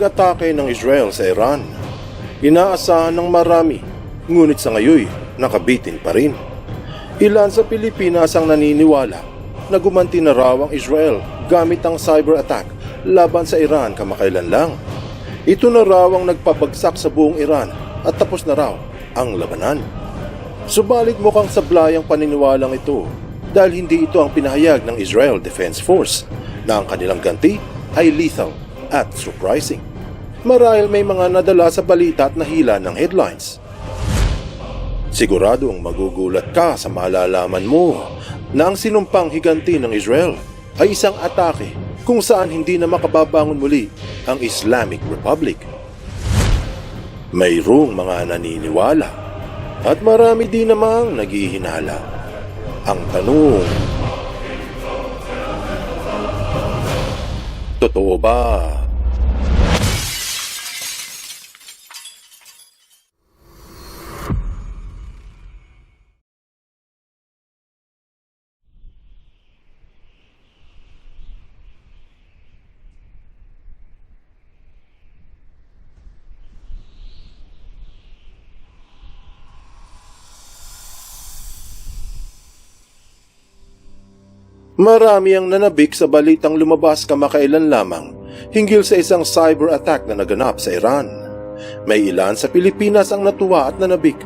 Pag-atake ng Israel sa Iran, inaasahan ng marami, ngunit sa ngayoy nakabitin pa rin. Ilan sa Pilipinas ang naniniwala na gumanti na raw ang Israel gamit ang cyber attack laban sa Iran kamakailan lang. Ito na raw ang nagpabagsak sa buong Iran at tapos na raw ang labanan. Subalit mukhang sablay ang paniniwalang ito dahil hindi ito ang pinahayag ng Israel Defense Force na ang kanilang ganti ay lethal at surprising. Marahil may mga nadala sa balita at nahila ng headlines. Siguradong magugulat ka sa malalaman mo na ang sinumpang higanti ng Israel ay isang atake kung saan hindi na makababangon muli ang Islamic Republic. Mayroong mga naniniwala at marami din namang naghihinala. Ang tanong, Totoo ba? Marami ang nanabik sa balitang lumabas kamakailan lamang hinggil sa isang cyber attack na naganap sa Iran. May ilan sa Pilipinas ang natuwa at nanabik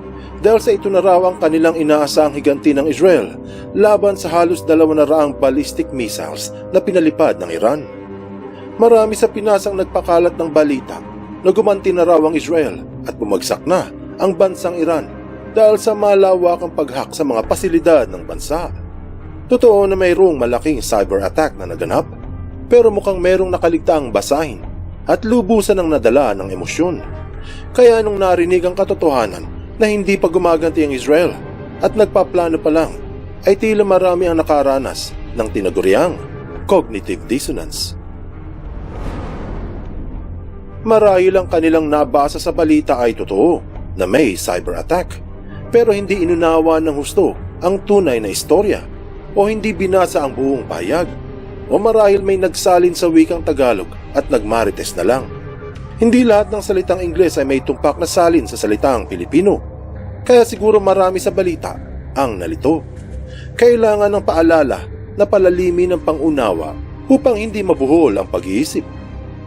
dahil sa ito na raw ang kanilang inaasahang higanti ng Israel laban sa halos dalawa na raang ballistic missiles na pinalipad ng Iran. Marami sa Pinas ang nagpakalat ng balita na gumanti na raw ang Israel at bumagsak na ang bansang Iran dahil sa malawakang paghak sa mga pasilidad ng bansa. Totoo na mayroong malaking cyber attack na naganap, pero mukhang mayroong nakaligtaang basahin at lubusan ang nadala ng emosyon. Kaya nung narinig ang katotohanan na hindi pa gumaganti ang Israel at nagpaplano pa lang, ay tila marami ang nakaranas ng tinaguriang cognitive dissonance. Marahil ang kanilang nabasa sa balita ay totoo na may cyber attack, pero hindi inunawa ng husto ang tunay na istorya o hindi binasa ang buong pahayag o marahil may nagsalin sa wikang Tagalog at nagmarites na lang. Hindi lahat ng salitang Ingles ay may tumpak na salin sa salitang Pilipino. Kaya siguro marami sa balita ang nalito. Kailangan ng paalala na palalimin ang pangunawa upang hindi mabuhol ang pag-iisip.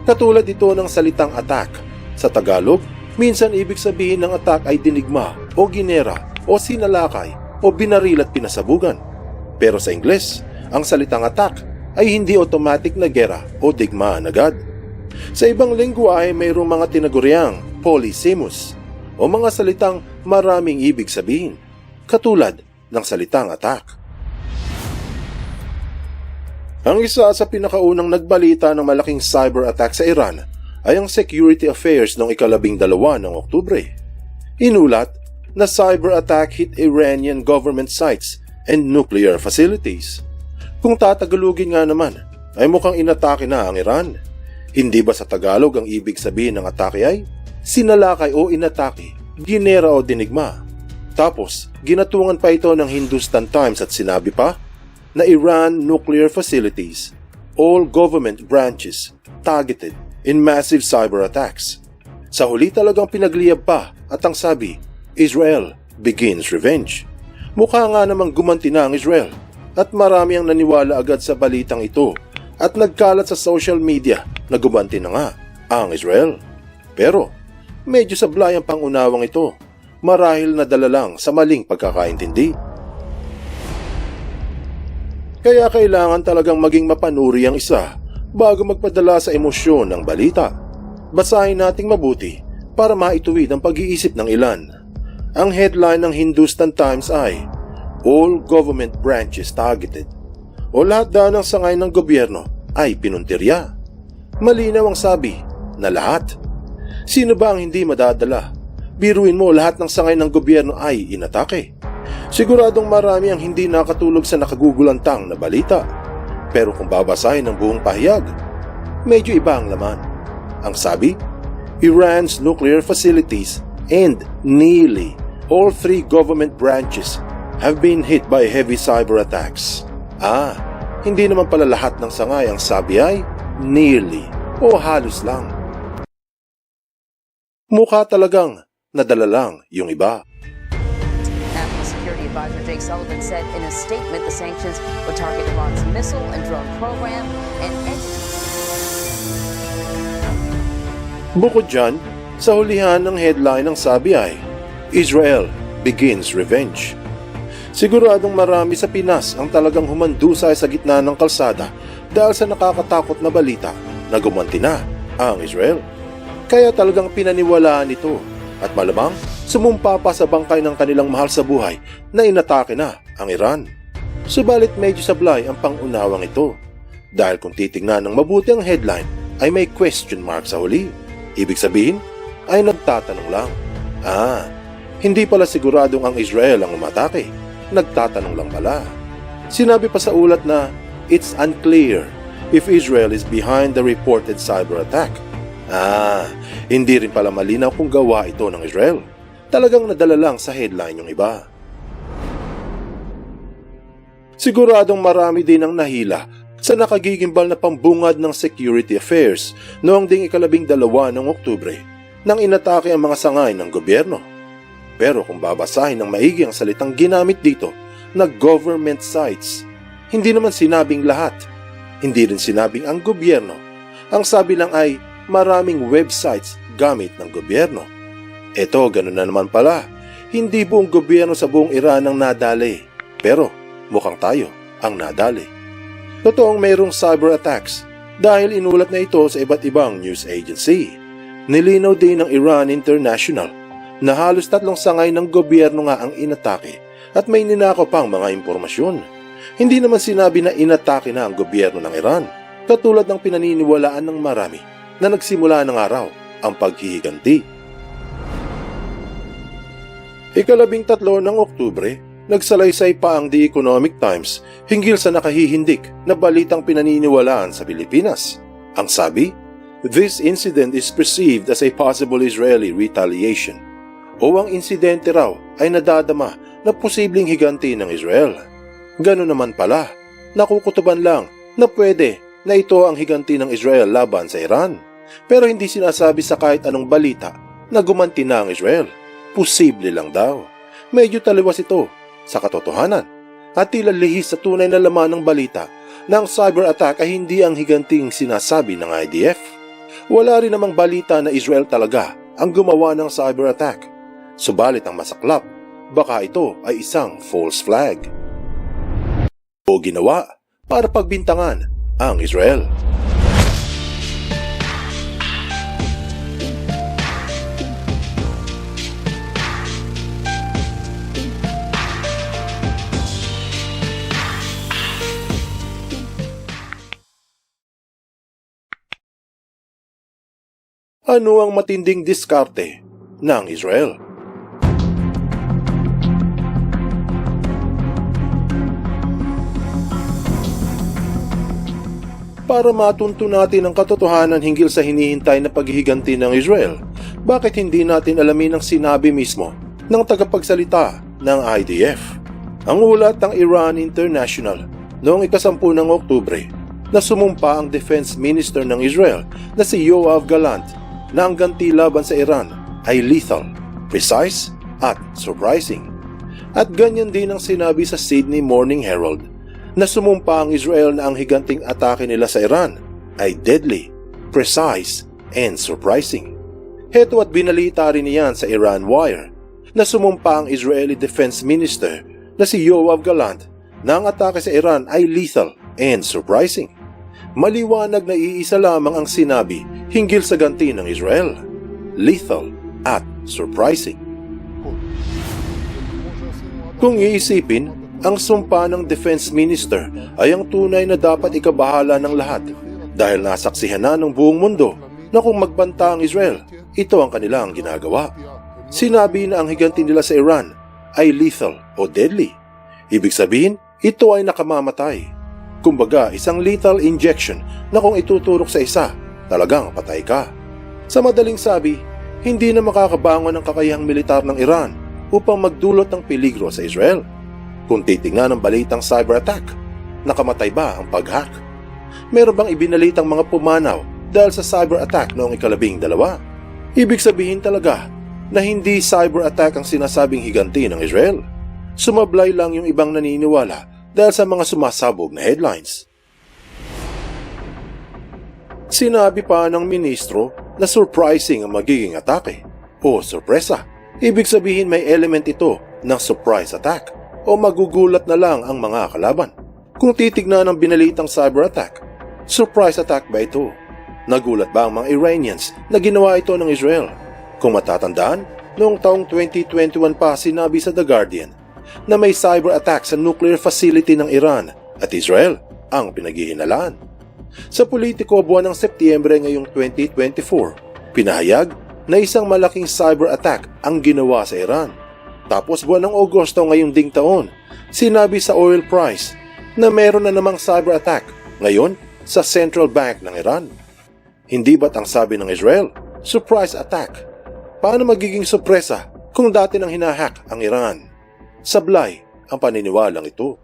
Katulad ito ng salitang attack. Sa Tagalog, minsan ibig sabihin ng attack ay dinigma o ginera o sinalakay o binaril at pinasabugan. Pero sa Ingles, ang salitang attack ay hindi automatic na gera o digmaan agad. Sa ibang lingwahe mayroong mga tinaguriang polysemous o mga salitang maraming ibig sabihin, katulad ng salitang attack. Ang isa sa pinakaunang nagbalita ng malaking cyber attack sa Iran ay ang Security Affairs noong ikalabing dalawa ng Oktubre. Inulat na cyber attack hit Iranian government sites and nuclear facilities. Kung tatagalugin nga naman, ay mukhang inatake na ang Iran. Hindi ba sa Tagalog ang ibig sabihin ng atake ay sinalakay o inatake, ginera o dinigma? Tapos, ginatungan pa ito ng Hindustan Times at sinabi pa na Iran nuclear facilities, all government branches targeted in massive cyber attacks. Sa huli talagang pinagliyab pa at ang sabi, Israel begins revenge. Mukha nga namang gumanti na ang Israel at marami ang naniwala agad sa balitang ito at nagkalat sa social media na gumanti na nga ang Israel. Pero medyo sablay ang pangunawang ito marahil nadala lang sa maling pagkakaintindi. Kaya kailangan talagang maging mapanuri ang isa bago magpadala sa emosyon ng balita. Basahin nating mabuti para maituwid ang pag-iisip ng ilan. Ang headline ng Hindustan Times ay All Government Branches Targeted o lahat daw ng sangay ng gobyerno ay pinuntirya. Malinaw ang sabi na lahat. Sino ba ang hindi madadala? Biruin mo lahat ng sangay ng gobyerno ay inatake. Siguradong marami ang hindi nakatulog sa nakagugulantang na balita. Pero kung babasahin ang buong pahayag, medyo iba ang laman. Ang sabi, Iran's nuclear facilities and nearly all three government branches have been hit by heavy cyber attacks. Ah, hindi naman pala lahat ng sangay ang sabi ay nearly o halos lang. Mukha talagang nadala lang yung iba. National Security Advisor Jake Sullivan said in a statement the sanctions would target Iran's missile and drone program and. Bukod dyan, sa hulihan ng headline ng sabi ay, Israel begins revenge. Siguradong marami sa Pinas ang talagang humandusay sa gitna ng kalsada dahil sa nakakatakot na balita na gumanti na ang Israel. Kaya talagang pinaniwalaan ito at malamang sumumpa pa sa bangkay ng kanilang mahal sa buhay na inatake na ang Iran. Subalit medyo sablay ang pangunawang ito dahil kung titingnan ng mabuti ang headline ay may question mark sa huli. Ibig sabihin ay nagtatanong lang. Ah, hindi pala siguradong ang Israel ang umatake. Nagtatanong lang pala. Sinabi pa sa ulat na it's unclear if Israel is behind the reported cyber attack. Ah, hindi rin pala malinaw kung gawa ito ng Israel. Talagang nadala lang sa headline yung iba. Siguradong marami din ang nahila sa nakagigimbal na pambungad ng security affairs noong ding ikalabing dalawa ng Oktubre nang inatake ang mga sangay ng gobyerno. Pero kung babasahin ng maigi ang salitang ginamit dito na government sites, hindi naman sinabing lahat. Hindi rin sinabing ang gobyerno. Ang sabi lang ay maraming websites gamit ng gobyerno. Eto, ganun na naman pala. Hindi buong gobyerno sa buong Iran ang nadali. Pero mukhang tayo ang nadali. Totoong mayroong cyber attacks dahil inulat na ito sa iba't ibang news agency. Nilinaw din ng Iran International na halos tatlong sangay ng gobyerno nga ang inatake at may ninako pang mga impormasyon. Hindi naman sinabi na inatake na ang gobyerno ng Iran, katulad ng pinaniniwalaan ng marami na nagsimula ng araw ang paghihiganti. Ikalabing tatlo ng Oktubre, nagsalaysay pa ang The Economic Times hinggil sa nakahihindik na balitang pinaniniwalaan sa Pilipinas. Ang sabi, This incident is perceived as a possible Israeli retaliation o ang insidente raw ay nadadama na posibleng higanti ng Israel. Ganun naman pala, nakukutuban lang na pwede na ito ang higanti ng Israel laban sa Iran. Pero hindi sinasabi sa kahit anong balita na gumanti na ang Israel. Posible lang daw. Medyo taliwas ito sa katotohanan at tila lihis sa tunay na laman ng balita na ang cyber attack ay hindi ang higanting sinasabi ng IDF. Wala rin namang balita na Israel talaga ang gumawa ng cyber attack. Subalit ang masaklap, baka ito ay isang false flag. O ginawa para pagbintangan ang Israel. Ano ang matinding diskarte ng Israel? Para matunto natin ang katotohanan hinggil sa hinihintay na paghihiganti ng Israel, bakit hindi natin alamin ang sinabi mismo ng tagapagsalita ng IDF? Ang ulat ng Iran International noong ikasampu ng Oktubre na sumumpa ang Defense Minister ng Israel na si Yoav Galant na ang ganti laban sa Iran ay lethal, precise at surprising. At ganyan din ang sinabi sa Sydney Morning Herald na sumumpa ang Israel na ang higanting atake nila sa Iran ay deadly, precise, and surprising. Heto at binalita rin niyan sa Iran Wire na sumumpa ang Israeli Defense Minister na si Yoav Galant na ang atake sa Iran ay lethal and surprising. Maliwanag na iisa lamang ang sinabi hinggil sa ganti ng Israel. Lethal at surprising. Kung iisipin, ang sumpa ng Defense Minister ay ang tunay na dapat ikabahala ng lahat dahil nasaksihan na ng buong mundo na kung magbanta ang Israel, ito ang kanilang ginagawa. Sinabi na ang higanti nila sa Iran ay lethal o deadly. Ibig sabihin, ito ay nakamamatay. Kumbaga, isang lethal injection na kung ituturok sa isa, talagang patay ka. Sa madaling sabi, hindi na makakabangon ang kakayahang militar ng Iran upang magdulot ng peligro sa Israel. Kung titingnan ang balitang cyber attack, nakamatay ba ang pag-hack? Meron bang ibinalitang mga pumanaw dahil sa cyber attack noong ikalabing dalawa? Ibig sabihin talaga na hindi cyber attack ang sinasabing higanti ng Israel. Sumablay lang yung ibang naniniwala dahil sa mga sumasabog na headlines. Sinabi pa ng ministro na surprising ang magiging atake o sorpresa. Ibig sabihin may element ito ng surprise attack o magugulat na lang ang mga kalaban. Kung titignan ang binalitang cyber attack, surprise attack ba ito? Nagulat ba ang mga Iranians na ginawa ito ng Israel? Kung matatandaan, noong taong 2021 pa sinabi sa The Guardian na may cyber attack sa nuclear facility ng Iran at Israel ang pinaghihinalaan. Sa politiko buwan ng Setyembre ngayong 2024, pinahayag na isang malaking cyber attack ang ginawa sa Iran. Tapos buwan ng Agosto ngayong ding taon, sinabi sa oil price na meron na namang cyber attack ngayon sa Central Bank ng Iran. Hindi ba't ang sabi ng Israel, surprise attack? Paano magiging sorpresa kung dati nang hinahack ang Iran? Sablay ang paniniwalang ito.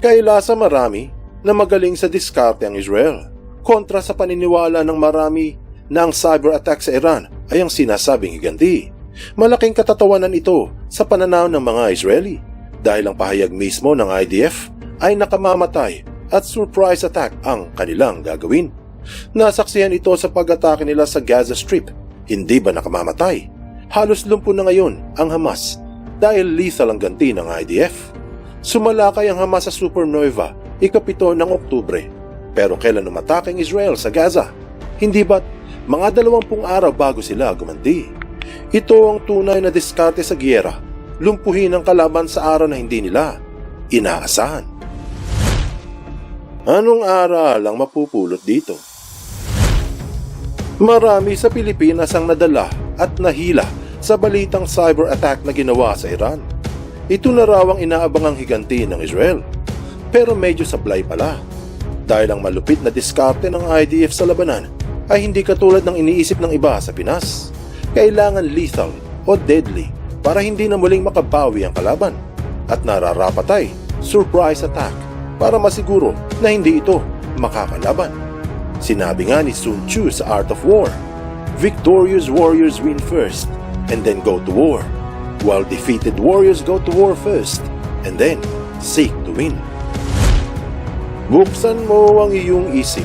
Kaila sa marami na magaling sa diskarte ang Israel kontra sa paniniwala ng marami na ang cyber attack sa Iran ay ang sinasabing higanti. Malaking katatawanan ito sa pananaw ng mga Israeli dahil ang pahayag mismo ng IDF ay nakamamatay at surprise attack ang kanilang gagawin. Nasaksihan ito sa pag-atake nila sa Gaza Strip. Hindi ba nakamamatay? Halos lumpo na ngayon ang Hamas dahil lethal ang ganti ng IDF. Sumalakay ang Hamas sa Supernova ikapito ng Oktubre. Pero kailan umatake ang Israel sa Gaza? Hindi ba't mga dalawampung araw bago sila gumanti? Ito ang tunay na diskarte sa giyera. Lumpuhin ang kalaban sa araw na hindi nila inaasahan. Anong aral ang mapupulot dito? Marami sa Pilipinas ang nadala at nahila sa balitang cyber attack na ginawa sa Iran. Ito na raw ang inaabangang higanti ng Israel. Pero medyo sablay pala. Dahil ang malupit na diskarte ng IDF sa labanan ay hindi katulad ng iniisip ng iba sa Pinas. Kailangan lethal o deadly para hindi na muling makabawi ang kalaban. At nararapatay, surprise attack para masiguro na hindi ito makakalaban. Sinabi nga ni Sun Tzu sa Art of War, Victorious warriors win first and then go to war, while defeated warriors go to war first and then seek to win. Buksan mo ang iyong isip